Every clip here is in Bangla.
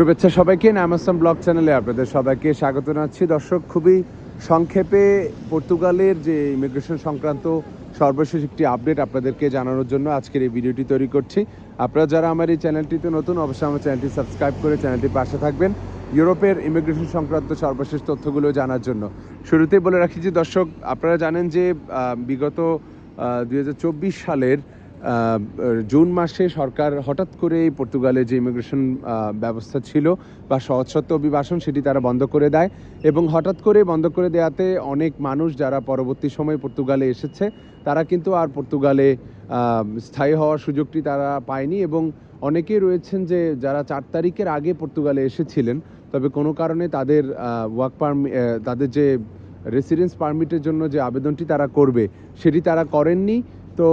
শুভেচ্ছা সবাইকে নামাসাম ব্লগ চ্যানেলে আপনাদের সবাইকে স্বাগত জানাচ্ছি। দর্শক, খুবই সংক্ষেপে পর্তুগালের যে ইমিগ্রেশন সংক্রান্ত সর্বশেষ একটি আপডেট আপনাদেরকে জানানোর জন্য আজকের এই ভিডিওটি তৈরি করছি। আপনারা যারা আমার এই চ্যানেলটিতে নতুন, অবশ্যই আমার চ্যানেলটি সাবস্ক্রাইব করে চ্যানেলটির পাশে থাকবেন ইউরোপের ইমিগ্রেশন সংক্রান্ত সর্বশেষ তথ্যগুলো জানার জন্য। শুরুতেই বলে রাখি যে, দর্শক, আপনারা জানেন যে বিগত দু হাজার চব্বিশ সালের জুন মাসে সরকার হঠাৎ করে পর্তুগালে যে ইমিগ্রেশন ব্যবস্থা ছিল বা সহজসত্ব অভিবাসন, সেটি তারা বন্ধ করে দেয় এবং হঠাৎ করে বন্ধ করে দেওয়াতে অনেক মানুষ যারা পরবর্তী সময়ে পর্তুগালে এসেছে, তারা কিন্তু আর পর্তুগালে স্থায়ী হওয়ার সুযোগটি তারা পায়নি এবং অনেকেই রয়েছেন যে যারা চার তারিখের আগে পর্তুগালে এসেছিলেন, তবে কোনো কারণে তাদের ওয়ার্ক পারমি তাদের যে রেসিডেন্স পারমিটের জন্য যে আবেদনটি তারা করবে, সেটি তারা করেননি। তো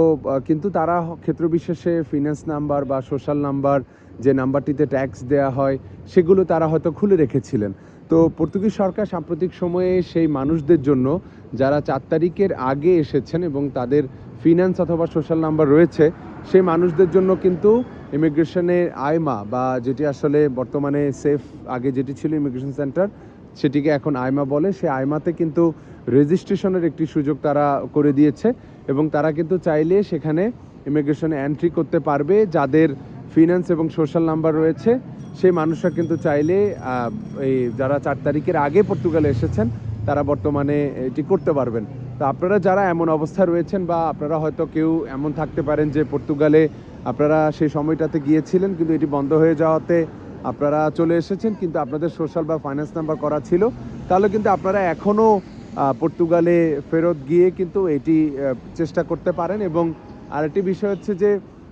কিন্তু তারা ক্ষেত্র বিশেষে ফিনান্স নাম্বার বা সোশ্যাল নাম্বার যে নাম্বারটিতে ট্যাক্স দেওয়া হয়, সেগুলো তারা হয়তো খুলে রেখেছিলেন। তো পর্তুগিজ সরকার সাম্প্রতিক সময়ে সেই মানুষদের জন্য যারা চার তারিখের আগে এসেছেন এবং তাদের ফিনান্স অথবা সোশ্যাল নাম্বার রয়েছে, সেই মানুষদের জন্য কিন্তু ইমিগ্রেশনের আয়মা বা যেটি আসলে বর্তমানে সেফ আগে যেটি ছিল ইমিগ্রেশন সেন্টার সেটিকে এখন আইমা বলে। সে আইমাতে কিন্তু রেজিস্ট্রেশনের একটি সুযোগ তারা করে দিয়েছে এবং তারা কিন্তু চাইলে সেখানে ইমিগ্রেশনে এন্ট্রি করতে পারবে। যাদের ফিনান্স এবং সোশ্যাল নাম্বার রয়েছে, সেই মানুষরা কিন্তু চাইলে এই যারা চার তারিখের আগে পর্তুগালে এসেছেন, তারা বর্তমানে এটি করতে পারবেন। তো আপনারা যারা এমন অবস্থা রয়েছেন বা আপনারা হয়তো কেউ এমন থাকতে পারেন যে পর্তুগালে আপনারা সেই সময়টাতে গিয়েছিলেন, কিন্তু এটি বন্ধ হয়ে যাওয়াতে আপনারা চলে এসেছেন, কিন্তু আপনাদের সোশ্যাল বা ফাইন্যান্স নাম্বার করা ছিল। তাহলে কিন্তু আপনারা এখনও পর্তুগালে ফেরত গিয়ে কিন্তু এটি চেষ্টা করতে পারেন এবং আরেকটি বিষয় হচ্ছে যে,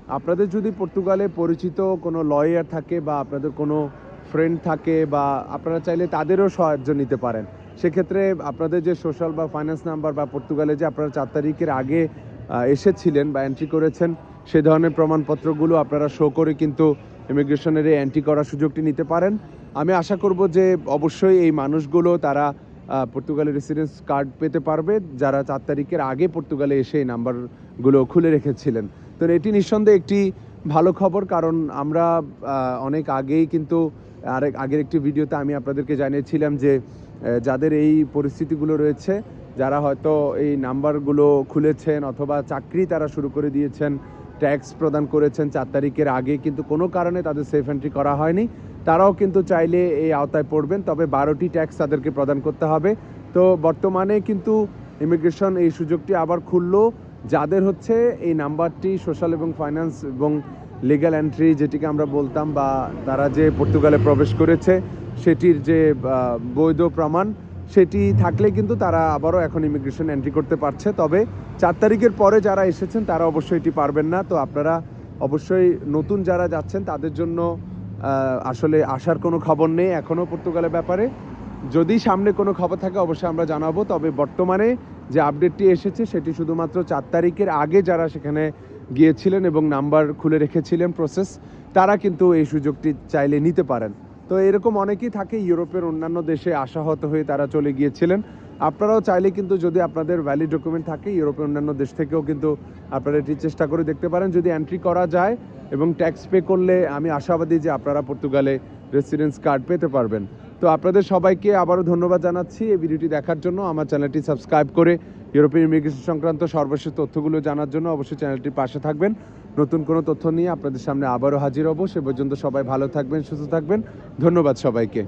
আপনাদের যদি পর্তুগালে পরিচিত কোনো লয়ার থাকে বা আপনাদের কোনো ফ্রেন্ড থাকে বা আপনারা চাইলে তাদেরও সাহায্য নিতে পারেন। সেক্ষেত্রে আপনাদের যে সোশ্যাল বা ফাইন্যান্স নাম্বার বা পর্তুগালে যে আপনারা চার তারিখের আগে এসেছিলেন বা এন্ট্রি করেছেন, সে ধরনের প্রমাণপত্রগুলো আপনারা শো করে কিন্তু ইমিগ্রেশনের এই এন্ট্রি করার সুযোগটি নিতে পারেন। আমি আশা করব যে অবশ্যই এই মানুষগুলো তারা পর্তুগালের রেসিডেন্স কার্ড পেতে পারবে। যারা চার তারিখের আগে পর্তুগালে এসে এই নাম্বারগুলো খুলে রেখেছিলেন। তো এটি নিঃসন্দেহে একটি ভালো খবর, কারণ আমরা অনেক আগেই কিন্তু আরেক, আগের একটি ভিডিওতে আমি আপনাদেরকে জানিয়েছিলাম যে যাদের এই পরিস্থিতিগুলো রয়েছে, যারা হয়তো এই নাম্বারগুলো খুলেছেন অথবা চাকরি তারা শুরু করে দিয়েছেন ট্যাক্স প্রদান করেছেন চার তারিখের আগে, কিন্তু কোনো কারণে তাদের সেফ এন্ট্রি করা হয়নি। তারাও কিন্তু চাইলে এই আওতায় পড়বেন, তবে বারোটি ট্যাক্স তাদেরকে প্রদান করতে হবে। তো বর্তমানে কিন্তু ইমিগ্রেশন এই সুযোগটি আবার খুললো। যাদের হচ্ছে এই নাম্বারটি সোশ্যাল এবং ফাইন্যান্স এবং লিগ্যাল এন্ট্রি যেটিকে আমরা বলতাম বা তারা যে পর্তুগালে প্রবেশ করেছে, সেটির যে বৈধ প্রমাণ সেটি থাকলে কিন্তু তারা আবারও এখন ইমিগ্রেশন এন্ট্রি করতে পারছে। তবে চার তারিখের পরে যারা এসেছেন, তারা অবশ্যই এটি পারবেন না। তো আপনারা অবশ্যই নতুন যারা যাচ্ছেন, তাদের জন্য আসলে আসার কোনো খবর নেই এখনও পর্তুগালের ব্যাপারে। যদি সামনে কোনো খবর থাকে, অবশ্যই আমরা জানাব। তবে বর্তমানে যে আপডেটটি এসেছে, সেটি শুধুমাত্র চার তারিখের আগে যারা সেখানে গিয়েছিলেন এবং নাম্বার খুলে রেখেছিলেন প্রসেস তারা কিন্তু এই সুযোগটি চাইলে নিতে পারেন। তো এরকম অনেকেই থাকে ইউরোপের অন্যান্য দেশে আশাহত হয়ে তারা চলে গিয়েছিলেন। আপনারাও চাইলে কিন্তু যদি আপনাদের ভ্যালিড ডকুমেন্ট থাকে, ইউরোপের অন্যান্য দেশ থেকেও কিন্তু আপনারা এটি চেষ্টা করে দেখতে পারেন। যদি এন্ট্রি করা যায় এবং ট্যাক্স পে করলে, আমি আশাবাদী যে আপনারা পর্তুগালে রেসিডেন্স কার্ড পেতে পারবেন। তো আপনাদের সবাইকে আবারও ধন্যবাদ জানাচ্ছি এই ভিডিওটি দেখার জন্য। আমার চ্যানেলটি সাবস্ক্রাইব করে ইউরোপিয়ান ইমিগ্রেশন সংক্রান্ত সর্বশেষ তথ্যগুলো জানার জন্য অবশ্যই চ্যানেলটির পাশে থাকবেন। নতুন কোনো তথ্য নিয়ে আপনাদের সামনে আবারও হাজির হব। সে পর্যন্ত সবাই ভালো থাকবেন, সুস্থ থাকবেন। ধন্যবাদ সবাইকে।